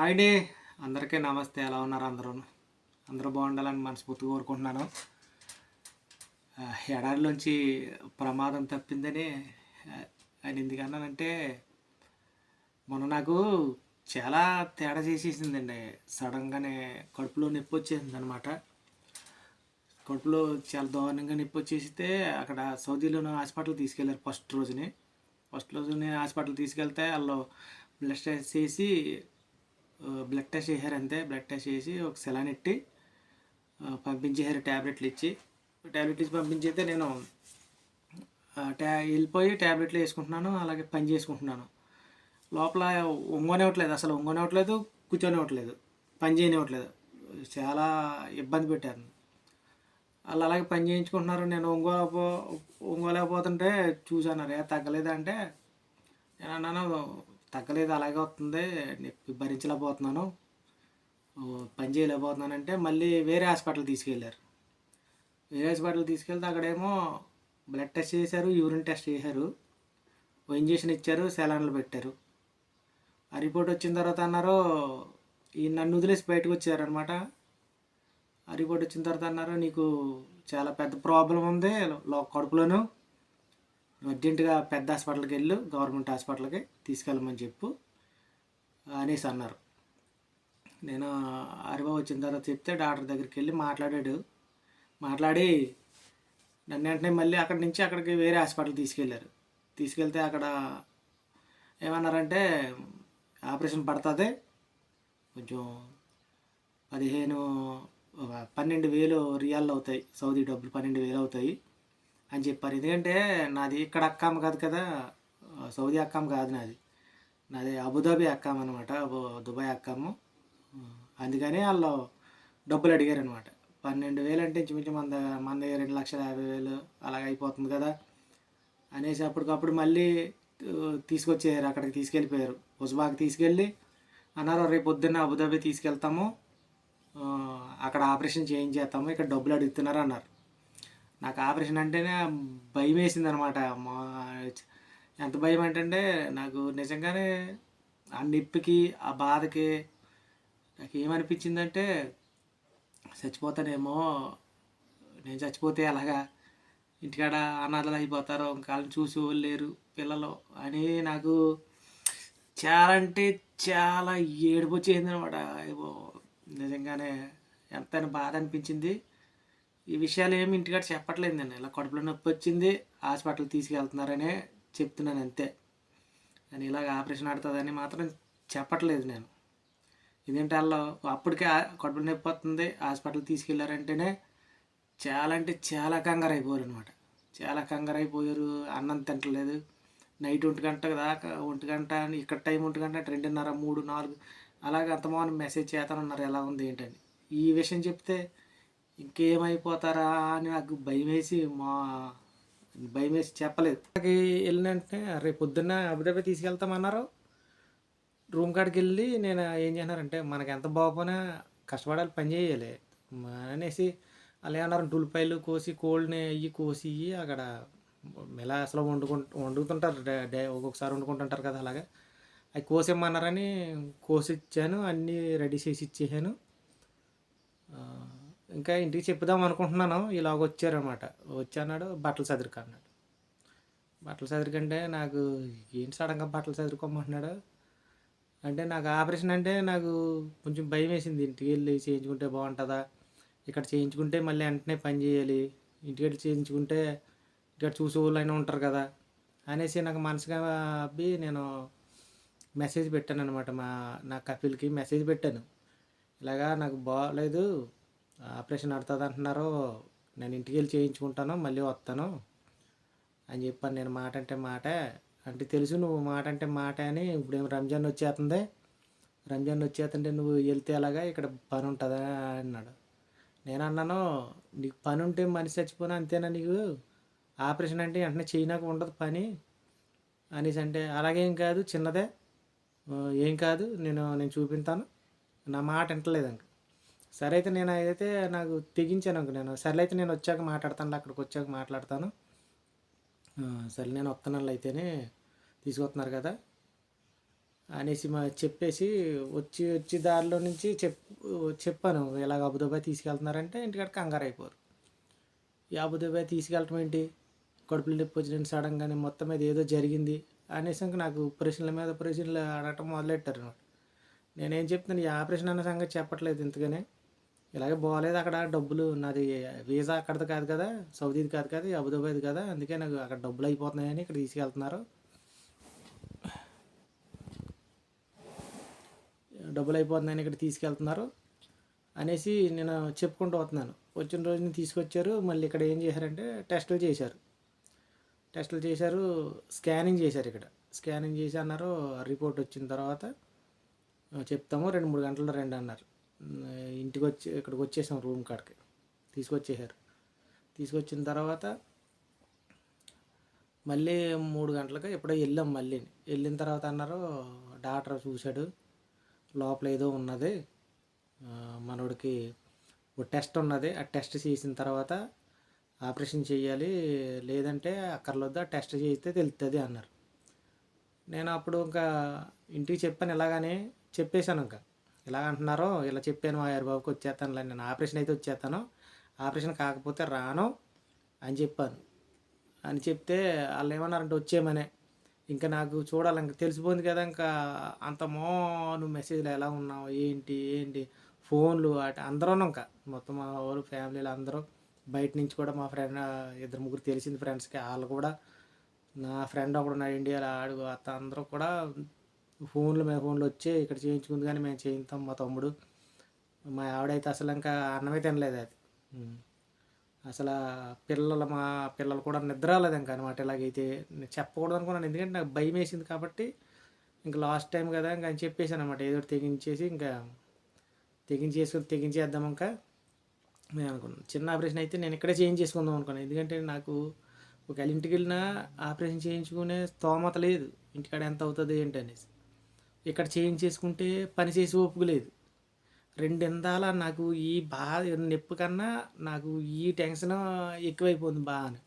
Hi అందరికీ నమస్తే. ఎలా ఉన్నారు అందరూ? అందరూ బాగుండాలని మనస్ఫూర్తిగా కోరుకుంటున్నాను. ఎడారిలోంచి ప్రమాదం తప్పిందని ఆయన ఎందుకన్నానంటే మొన్న నాకు చాలా తేడా చేసేసిందండి. సడన్గానే కడుపులో నొప్పి వచ్చేసింది అనమాట కడుపులో చాలా దారుణంగా నొప్పి వచ్చేసితే అక్కడ సౌదీలోని హాస్పిటల్ తీసుకెళ్ళారు ఫస్ట్ రోజుని. ఫస్ట్ రోజునే హాస్పిటల్ తీసుకెళ్తే వాళ్ళు బ్లడ్ టెస్ట్ చేసి బ్లడ్ టెస్ట్ చేశారు అంతే. బ్లడ్ టెస్ట్ చేసి ఒక సెలాన్ ఎట్టి పంపించేశారు ట్యాబ్లెట్లు ఇచ్చి. ట్యాబ్లెట్లు ఇచ్చి పంపించేస్తే నేను ట్యా వెళ్ళిపోయి ట్యాబ్లెట్లు వేసుకుంటున్నాను అలాగే పని చేసుకుంటున్నాను. లోపల ఒంగోనివ్వట్లేదు అసలు ఒంగోనివ్వట్లేదు కూర్చొనివ్వట్లేదు పని చేయనివ్వట్లేదు. చాలా ఇబ్బంది పెట్టారు. వాళ్ళు అలాగే పని చేయించుకుంటున్నారు. నేను ఒంగోలేపో ఒంగోలేకపోతుంటే చూసాను రే తగ్గలేదంటే. నేను అన్నాను తగ్గలేదు అలాగే వస్తుంది. నొప్పి భరించలేకపోతున్నాను ఓ, పని చేయలేకపోతున్నానంటే మళ్ళీ వేరే హాస్పిటల్ తీసుకెళ్ళారు. వేరే హాస్పిటల్ తీసుకెళ్తే అక్కడేమో బ్లడ్ టెస్ట్ చేశారు యూరిన్ టెస్ట్ చేశారు. ఓ ఇంజక్షన్ ఇచ్చారు సెలాన్లు పెట్టారు. ఆ రిపోర్ట్ వచ్చిన తర్వాత అన్నారు ఈ నన్ను వదిలేసి బయటకు వచ్చారనమాట ఆ రిపోర్ట్ వచ్చిన తర్వాత అన్నారు నీకు చాలా పెద్ద ప్రాబ్లం ఉంది లో కడుపులోను. అర్జెంటుగా పెద్ద హాస్పిటల్కి వెళ్ళు గవర్నమెంట్ హాస్పిటల్కి తీసుకెళ్ళమని చెప్పు అనేసి అన్నారు. నేను అరివా వచ్చిన తర్వాత చెప్తే డాక్టర్ దగ్గరికి వెళ్ళి మాట్లాడాడు. మాట్లాడి నన్ను వెంటనే మళ్ళీ అక్కడి నుంచి అక్కడికి వేరే హాస్పిటల్ తీసుకెళ్ళారు. తీసుకెళ్తే అక్కడ ఏమన్నారంటే ఆపరేషన్ పడుతుంది. కొంచెం పదిహేను ఒక పన్నెండు వేలు రియాల్ అవుతాయి. సౌదీ డబ్బులు పన్నెండు వేలు అవుతాయి. అని చెప్పారు. ఎందుకంటే నాది ఇక్కడ అక్కాం కాదు కదా సౌదీ అక్కామ కాదు నాది. నాది అబుదాబి అక్కాం అనమాట దుబాయ్ అక్కాము అందుకని వాళ్ళు డబ్బులు అడిగారు అనమాట పన్నెండు వేలు అంటే ఇంచుమించు మన దగ్గర మన దగ్గర రెండు లక్షల యాభై వేలు అలాగ అయిపోతుంది కదా అనేసి అప్పటికప్పుడు మళ్ళీ తీసుకొచ్చేయారు. అక్కడికి తీసుకెళ్ళిపోయారు. ఉస్బాకి తీసుకెళ్ళి అన్నారు రేపు పొద్దున్న అబుదాబి తీసుకెళ్తాము. అక్కడ ఆపరేషన్ చేయించేస్తాము. ఇక్కడ డబ్బులు అడుగుతున్నారు అన్నారు. నాకు ఆపరేషన్ అంటేనే భయం వేసింది అనమాట మా ఎంత భయం అంటే నాకు నిజంగానే ఆ నొప్పికి ఆ బాధకి నాకు ఏమనిపించిందంటే చచ్చిపోతానేమో నేను చచ్చిపోతే అలాగా ఇంటికాడ అనాథలు అయిపోతారు ఇంకాళ్ళని చూసి వాళ్ళు లేరు పిల్లలు అని నాకు చాలా అంటే చాలా ఏడుపు వచ్చేసింది అనమాట నిజంగానే ఎంత బాధ అనిపించింది. ఈ విషయాలు ఏమి ఇంటికాడ చెప్పట్లేదు నేను ఇలా కడుపులో నొప్పి వచ్చింది హాస్పిటల్ తీసుకెళ్తున్నారనే చెప్తున్నాను అంతే. అని ఇలాగ ఆపరేషన్ ఆడుతుందని మాత్రం చెప్పట్లేదు నేను. ఎందుకంటే వాళ్ళు అప్పటికే ఆ- కడుపులో నొప్పి వస్తుంది హాస్పిటల్ తీసుకెళ్ళారంటేనే చాలా అంటే చాలా కంగారు అయిపోయారు అనమాట చాలా కంగారు అయిపోయారు అన్నం తింటలేదు. నైట్ ఒంటి గంట దాకా ఒంటి గంట అని ఇక్కడ టైం ఒంటి గంట రెండున్నర మూడు నాలుగు అలాగే అంతమానం మెసేజ్ చేస్తానన్నారు. ఎలా ఉంది ఏంటని. ఈ విషయం చెప్తే ఇంకేమైపోతారా అని నాకు భయం వేసి మా భయం వేసి చెప్పలేదు. అక్కడికి వెళ్ళినంటే రేపు పొద్దున్న అబుదాబి తీసుకెళ్తామన్నారు. రూమ్ కాడికి వెళ్ళి నేను ఏం చేసినారంటే మనకి ఎంత బాగోపోయినా కష్టపడాలి పని చేయాలి. అనేసి వాళ్ళు ఏమన్నారు టుల్పాయలు కోసి కోల్డ్ని అయ్యి కోసి ఇయ్యి అక్కడ ఎలా అసలు వండుకుంటు వండుతుంటారు. డే- ఒక్కొక్కసారి వండుకుంటుంటారు కదా అలాగా. అవి కోసేమన్నారని కోసి ఇచ్చాను అన్నీ రెడీ చేసి ఇచ్చేసాను. ఇంకా ఇంటికి చెప్పుదాం అనుకుంటున్నాను. ఇలాగ వచ్చారనమాట వచ్చాన్నాడు బట్టలు చదురుకు అన్నాడు. బట్టలు చదురుకంటే నాకు ఏంటి సడన్గా బట్టలు చదురుకోమంటున్నాడు అంటే నాకు ఆపరేషన్ అంటే నాకు కొంచెం భయం వేసింది. ఇంటికి వెళ్ళి చేయించుకుంటే బాగుంటుందా? ఇక్కడ చేయించుకుంటే మళ్ళీ వెంటనే పని చేయాలి. ఇంటికి వెళ్ళి చేయించుకుంటే ఇక్కడ చూసే వాళ్ళు అయినా ఉంటారు కదా? అనేసి నాకు మనసుగా అబ్బి నేను మెసేజ్ పెట్టాను అనమాట మా నా కపిల్కి మెసేజ్ పెట్టాను. ఇలాగా నాకు బాగాలేదు ఆపరేషన్ ఆడుతుంది అంటున్నారు నేను ఇంటికి వెళ్ళి చేయించుకుంటాను మళ్ళీ వస్తాను అని చెప్పాను. నేను మాట అంటే మాట. అంటే తెలుసు నువ్వు మాట అంటే మాట అని. ఇప్పుడు ఏం రంజాన్ వచ్చేస్తుంది. రంజాన్ వచ్చేస్తుంటే నువ్వు వెళ్తే ఎలాగా ఇక్కడ పని ఉంటుందా అన్నాడు. నేను అన్నాను నీకు పని ఉంటే మనిషి చచ్చిపోయినా అంతేనా నీకు? ఆపరేషన్ అంటే వెంటనే చేయనాక ఉండదు పని అనేసి అంటే అలాగేం కాదు చిన్నదే. ఏం కాదు నేను నేను చూపించాను నా మాట వింటలేదు ఇంక. సరే అయితే నేను అయితే నాకు తెగించాను నేను. సరే అయితే నేను వచ్చాక మాట్లాడతాను అక్కడికి వచ్చాక మాట్లాడతాను. సరే నేను వస్తున్నాను అయితేనే తీసుకొస్తున్నారు కదా. అనేసి మా చెప్పేసి వచ్చి వచ్చి దారిలో నుంచి చెప్ చెప్పాను ఇలాగ అబుదాబాయ్ తీసుకెళ్తున్నారంటే ఇంటికాడ కంగారు అయిపోరు. ఈ అబుదాబాయ్ తీసుకెళ్ళటం ఏంటి? కడుపులు నొప్పి వచ్చిన సడన్గానే మొత్తం మీద ఏదో జరిగింది అనేసి నాకు ప్రశ్నల మీద ప్రశ్నలు అడగటం మొదలెట్టారు. అనమాట నేనేం చెప్తున్నాను ఈ ఆపరేషన్ అన్న సంగతి చెప్పట్లేదు ఇంతగానే ఇలాగే బాగాలేదు అక్కడ డబ్బులు. నాది వీసా అక్కడది కాదు కదా సౌదీది కాదు కదా అబుదాబాది కదా అందుకే నాకు అక్కడ డబ్బులు అయిపోతున్నాయని ఇక్కడ తీసుకెళ్తున్నారు. డబ్బులు అయిపోతున్నాయని ఇక్కడ తీసుకెళ్తున్నారు. అనేసి నేను చెప్పుకుంటూ వస్తున్నాను. వచ్చిన రోజుని తీసుకొచ్చారు మళ్ళీ ఇక్కడ ఏం చేశారంటే టెస్టులు చేశారు. టెస్టులు చేశారు స్కానింగ్ చేశారు ఇక్కడ. స్కానింగ్ చేసి అన్నారు రిపోర్ట్ వచ్చిన తర్వాత చెప్తాము రెండు మూడు గంటలు రెండు అన్నారు. ఇంటికి వచ్చి ఇక్కడికి వచ్చేసాం రూమ్ కాడికి. తీసుకొచ్చేసారు. తీసుకొచ్చిన తర్వాత మళ్ళీ మూడు గంటలకు ఎప్పుడో వెళ్ళాం మళ్ళీ. వెళ్ళిన తర్వాత అన్నారు డాక్టర్ చూశాడు లోపల ఏదో ఉన్నది. మనోడికి ఒక టెస్ట్ ఉన్నది. ఆ టెస్ట్ చేసిన తర్వాత ఆపరేషన్ చేయాలి లేదంటే అక్కర్లొద్దు ఆ టెస్ట్ చేస్తే తెలుస్తుంది అన్నారు. నేను అప్పుడు ఇంకా ఇంటికి చెప్పాను ఇలాగని చెప్పేశాను ఇంకా. ఇలా అంటున్నారో ఇలా చెప్పాను మా బాబుకి వచ్చేస్తాను నేను ఆపరేషన్ అయితే వచ్చేస్తాను. ఆపరేషన్ కాకపోతే రాను అని చెప్పాను. అని చెప్తే వాళ్ళు ఏమన్నారంటే వచ్చేయమనే. ఇంకా నాకు చూడాలి ఇంకా తెలిసిపోయింది కదా ఇంకా అంత మో నువ్వు మెసేజ్లు ఎలా ఉన్నావు ఏంటి ఏంటి? ఫోన్లు అటు అందరూ ఇంకా. మొత్తం మా వాళ్ళు ఫ్యామిలీలు అందరూ. బయట నుంచి కూడా మా ఫ్రెండ్ ఇద్దరు ముగ్గురు తెలిసింది ఫ్రెండ్స్కి. వాళ్ళు కూడా నా ఫ్రెండ్ ఒకడు ఉన్నాడు ఇండియాలో ఆడు అత్త అందరూ కూడా ఫోన్లు మేము ఫోన్లు వచ్చి ఇక్కడ చేయించుకుంది కానీ మేము చేయిస్తాం మా తమ్ముడు. మా ఆవిడైతే అసలు ఇంకా అన్నమే తినలేదు అది. అసలు పిల్లలు మా పిల్లలు కూడా నిద్ర రాలేదు ఇంకా అనమాట ఇలాగైతే. నేను చెప్పకూడదు అనుకున్నాను ఎందుకంటే నాకు భయం వేసింది కాబట్టి ఇంకా లాస్ట్ టైం కదా ఇంకా అని చెప్పేసాను అనమాట. ఏదో ఒకటి తెగించేసి ఇంకా తెగించేసుకుని తెగించేద్దాం ఇంకా నేను అనుకున్నాను. చిన్న ఆపరేషన్ అయితే నేను ఇక్కడే చేంజ్ చేసుకుందాం అనుకున్నాను. ఎందుకంటే నాకు ఒకవేళ ఇంటికి వెళ్ళినా ఆపరేషన్ చేయించుకునే స్తోమత లేదు. ఇంటికాడ ఎంత అవుతుంది ఏంటి అనేసి. ఇక్కడ చేంజ్ చేసుకుంటే పని చేసి ఓపిక లేదు. రెండిందాల నాకు ఈ బాధ నొప్పి కన్నా నాకు ఈ టెన్షన్ ఎక్కువైపోతుంది బాగా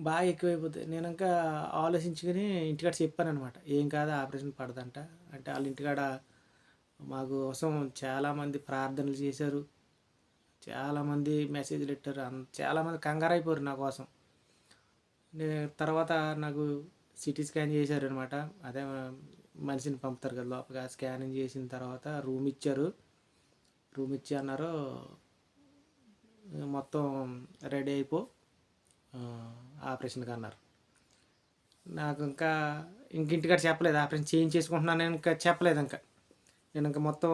బాగా ఎక్కువైపోతుంది. నేను ఇంకా ఆలోచించుకుని ఇంటికాడ చెప్పాను అనమాట ఏం కాదు ఆపరేషన్ పడదంట. అంటే వాళ్ళ ఇంటికాడ మాకు కోసం చాలామంది ప్రార్థనలు చేశారు. చాలామంది మెసేజ్లు పెట్టారు. చాలామంది కంగారు అయిపోయారు నా కోసం. నేను తర్వాత నాకు సిటీ స్కాన్ చేశారు అనమాట అదే మనిషిని పంపుతారు కదా లోపల స్కానింగ్ చేసిన తర్వాత రూమ్ ఇచ్చారు. రూమ్ ఇచ్చి అన్నారు మొత్తం రెడీ అయిపో. ఆపరేషన్కి అన్నారు. నాకు ఇంకా ఇంక ఇంటికాడ చెప్పలేదు. ఆపరేషన్ చేంజ్ చేసుకుంటున్నాను నేను ఇంకా చెప్పలేదు ఇంకా. నేను ఇంకా మొత్తం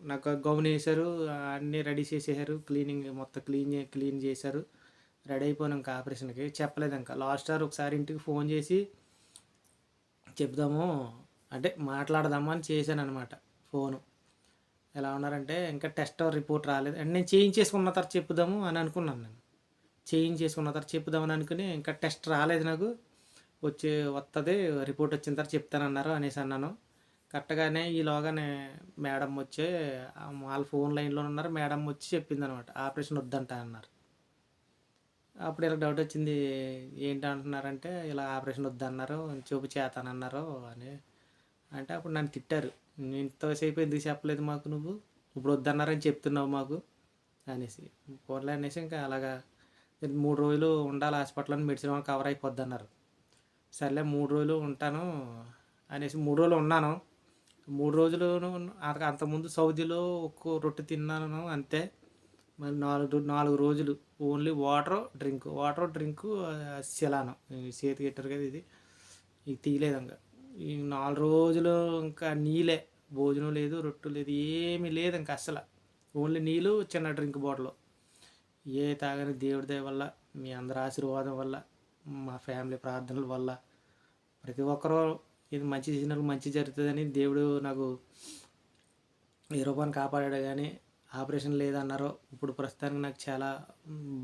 నాకు గౌన్ వేశారు అన్నీ రెడీ చేసేసారు. క్లీనింగ్ మొత్తం క్లీన్ క్లీన్ చేశారు. రెడీ అయిపోయాను ఇంకా ఆపరేషన్కి. చెప్పలేదు ఇంకా. లాస్ట్ సార్ ఒకసారి ఇంటికి ఫోన్ చేసి చెప్దాము అంటే మాట్లాడదాము అని చేశాను అనమాట ఫోను. ఎలా ఉన్నారంటే ఇంకా టెస్ట్ రిపోర్ట్ రాలేదు. అంటే నేను చేంజ్ చేసుకున్న తర్వాత చెప్పుదాము అని అనుకున్నాను నేను. చేంజ్ చేసుకున్న తర్వాత చెప్పుదామని అనుకుని ఇంకా టెస్ట్ రాలేదు నాకు. వచ్చి వస్తుంది రిపోర్ట్ వచ్చిన తర్వాత చెప్తానన్నారు అనేసి అన్నాను. కరెక్ట్గానే ఈలోగానే మేడం వచ్చి వాళ్ళ ఫోన్ లైన్లో ఉన్నారు. మేడం వచ్చి చెప్పింది అనమాట ఆపరేషన్ వద్దంట అన్నారు. అప్పుడు ఇలా డౌట్ వచ్చింది ఏంటంటున్నారంటే ఇలా ఆపరేషన్ వద్దన్నారు చూపు చేతానన్నారు అని. అంటే అప్పుడు నన్ను తిట్టారు. ఇంతసేపు ఎందుకు చెప్పలేదు మాకు నువ్వు? ఇప్పుడు వద్దన్నారని చెప్తున్నావు మాకు. అనేసి. పోన్లే అనేసి ఇంకా అలాగా మూడు రోజులు ఉండాలి హాస్పిటల్లో మెడిసిన్ వల్ల కవర్ అయిపోద్ది అన్నారు. సర్లే మూడు రోజులు ఉంటాను అనేసి మూడు రోజులు ఉన్నాను. మూడు రోజులు అంత అంతకుముందు సౌదీలో ఒక్కో రొట్టె తిన్నాను అంతే. మరి నాలుగు నాలుగు రోజులు. Only water drink. Water drink శిలానం చేతికి పెట్టారు కదా ఇది. ఇది తీయలేదు ఇంకా. ఈ నాలుగు రోజులు ఇంకా నీళ్ళే. భోజనం లేదు రొట్టు లేదు ఏమీ లేదు ఇంకా అస్సలు. ఓన్లీ నీళ్ళు చిన్న డ్రింక్ బాటిల్. ఏ తాగని దేవుడి దయ వల్ల మీ అందరి ఆశీర్వాదం వల్ల మా ఫ్యామిలీ ప్రార్థనల వల్ల ప్రతి ఒక్కరూ ఇది మంచి చేసినప్పుడు మంచి జరుగుతుందని దేవుడు నాకు ఈ రూపాన్ని కాపాడాడు కానీ ఆపరేషన్ లేదన్నారు. ఇప్పుడు ప్రస్తుతానికి నాకు చాలా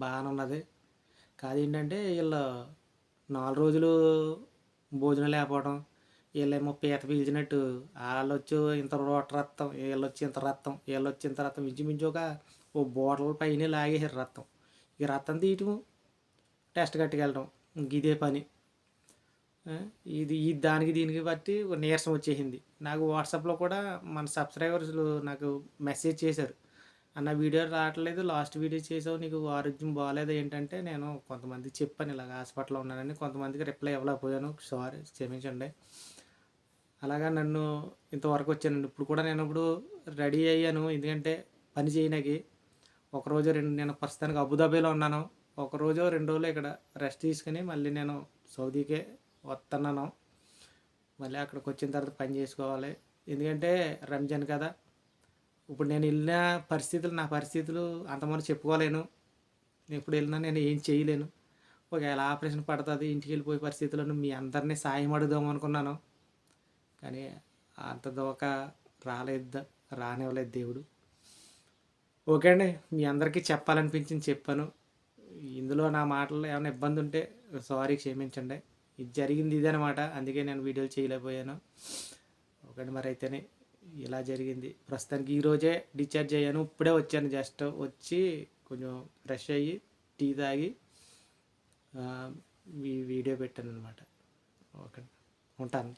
బాగానే ఉన్నది. కాదు ఏంటంటే వీళ్ళు నాలుగు రోజులు భోజనం లేకపోవడం వీళ్ళేమో పీత పీల్చినట్టు వాళ్ళు వచ్చి ఇంత రోట రక్తం వీళ్ళు వచ్చి ఇంత రక్తం వీళ్ళు వచ్చి ఇంత రక్తం ఇంచుమించు ఒక ఓ బోటల పైన లాగేసారు రక్తం ఈ రక్తం తీయటం టెస్ట్ కట్టుకెళ్ళడం ఇదే పని. ఇది ఈ దానికి దీనికి బట్టి నీరసం వచ్చేసింది. నాకు వాట్సాప్లో కూడా మన సబ్స్క్రైబర్స్లు నాకు మెసేజ్ చేశారు. అన్న వీడియో రావట్లేదు లాస్ట్ వీడియో చేసావు నీకు ఆరోగ్యం బాగాలేదు ఏంటంటే నేను కొంతమంది చెప్పాను ఇలాగ హాస్పిటల్లో ఉన్నానని కొంతమందికి రిప్లై ఇవ్వలేకపోయాను. సారీ క్షమించండి. అలాగా నన్ను ఇంతవరకు వచ్చానండి. ఇప్పుడు కూడా నేను ఇప్పుడు రెడీ అయ్యాను. ఎందుకంటే పని చేయడానికి ఒకరోజు రెండు నేను ప్రస్తుతానికి అబుదాబీలో ఉన్నాను. ఒకరోజు రెండు రోజులు ఇక్కడ రెస్ట్ తీసుకుని మళ్ళీ నేను సౌదీకే వస్తున్నాను మళ్ళీ అక్కడికి వచ్చిన తర్వాత పని చేసుకోవాలి. ఎందుకంటే రంజాన్ కదా. ఇప్పుడు నేను వెళ్ళిన పరిస్థితులు నా పరిస్థితులు అంతమంది చెప్పుకోలేను. నేను ఇప్పుడు వెళ్ళినా నేను ఏం చేయలేను. ఒకవేళ ఆపరేషన్ పడుతుంది ఇంటికి వెళ్ళిపోయే పరిస్థితులను మీ అందరినీ సాయం అడుగుదాం అనుకున్నాను. కానీ అంత దోక రాలేదు రానివ్వలేదు దేవుడు. ఓకే అండి మీ అందరికీ చెప్పాలనిపించింది చెప్పాను. ఇందులో నా మాటల్లో ఏమైనా ఇబ్బంది ఉంటే సారీ క్షమించండి. ఇది జరిగింది ఇదనమాట అందుకే నేను వీడియోలు చేయలేకపోయాను. ఒకటి అండి మరి అయితేనే ఇలా జరిగింది. ప్రస్తుతానికి ఈరోజే డిశ్చార్జ్ అయ్యాను ఇప్పుడే వచ్చాను జస్ట్. వచ్చి కొంచెం ఫ్రెష్ అయ్యి టీ తాగి ఈ వీడియో పెట్టాను అనమాట ఓకే ఉంటాను.